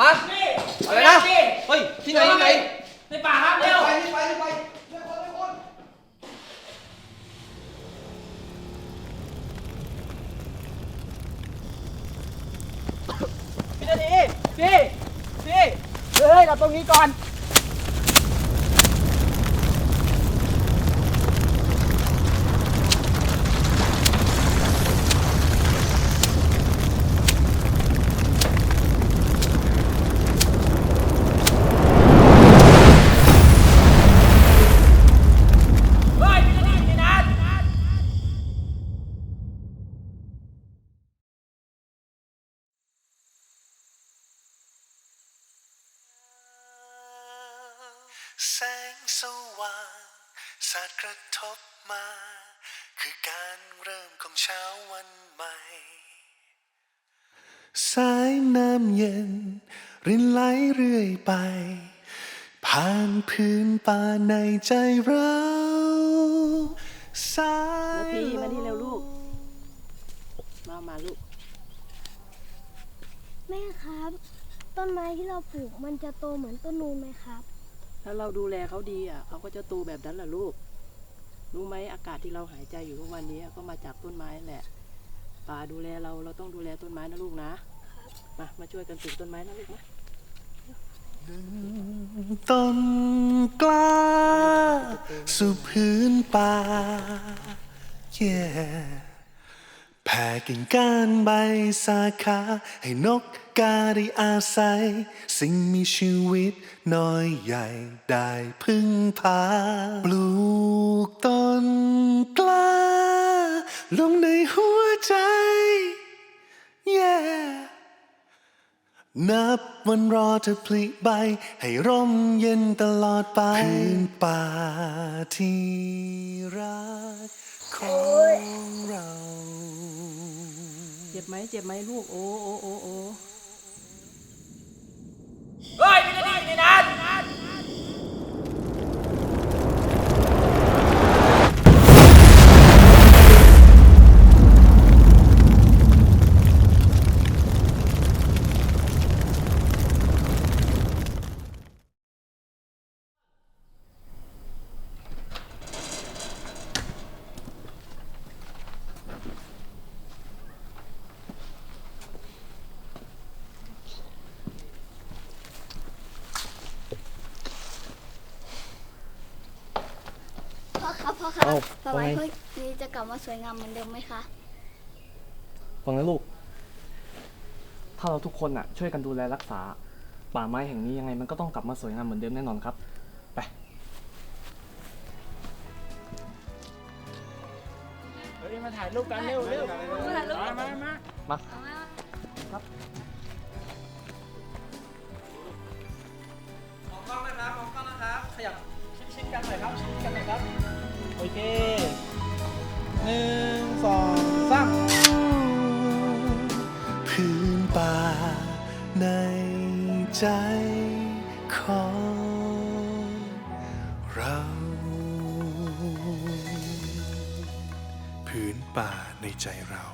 ฮะนี่อะไรนะ เฮ้ย ที่ไหนที่ไหนในป่าครับเร็ว ไปรีบไปรีบไปเร็วคนเร็วคนพี่นาทีพี่พี่เฮ้ยกับตรงนี้ก่อน เฮ้ยพี่นาทีพี่นัท แสงสว่างสาดกระทบมา คือการเริ่มของเช้าวันใหม่ สายน้ำเย็น รินไหลเรื่อยไป ผ่านพื้นป่าในใจเราสายนาทีมานี่เร็วลูก มามาลูก แม่ครับ ต้นไม้ที่เราปลูกมันจะโตเหมือนต้นนูนไหมครับ ถ้าเราดูแลเขาดีอะเขาก็จะโตแบบนั้นแหละลูก รู้ไหมอากาศที่เราหายใจอยู่ทุกวันนี้ก็มาจากต้นไม้แหละ ป่าดูแลเราเราต้องดูแลต้นไม้นะลูกนะมามาช่วยกันปลูกต้นไม้นะลูกนะต้นกล้า สู่พื้นป่า yeah แผ่กิ่งก้านใบสาขาให้นก กาได้อาศัย สิ่งมีชีวิตน้อยใหญ่ได้พึ่งพา ปลูกต้นกล้า ลงในหัวใจ yeah นับวันรอเธอผลิใบ ให้ร่มเย็นตลอดไปพื้นป่าที่รักของเรา เจ็บไหมเจ็บไหมลูก โอ้โอ้โอ้โอ้ Ah! ครับพ่อครับเอ้าป่าว่าไม้ไง พวกนี้จะกลับมาสวยงามเหมือนเดิมไหมคะฟังนะลูก ถ้าเราทุกคนอะ ช่วยกันดูแลรักษา ป่าไม้แห่งนี้ยังไงมันก็ต้องกลับมาสวยงามเหมือนเดิมแน่นอนครับ ไป เฮ้ยมาถ่ายรูปกันเร็วเร็วมามามามามองกล้องนะครับมองกล้องนะครับ ขยับชิดๆกันหน่อยครับชิดๆกันหน่อยครับโอเคหนึ่งสองสามพื้นป่าในใจของเราพื้นป่าในใจเรา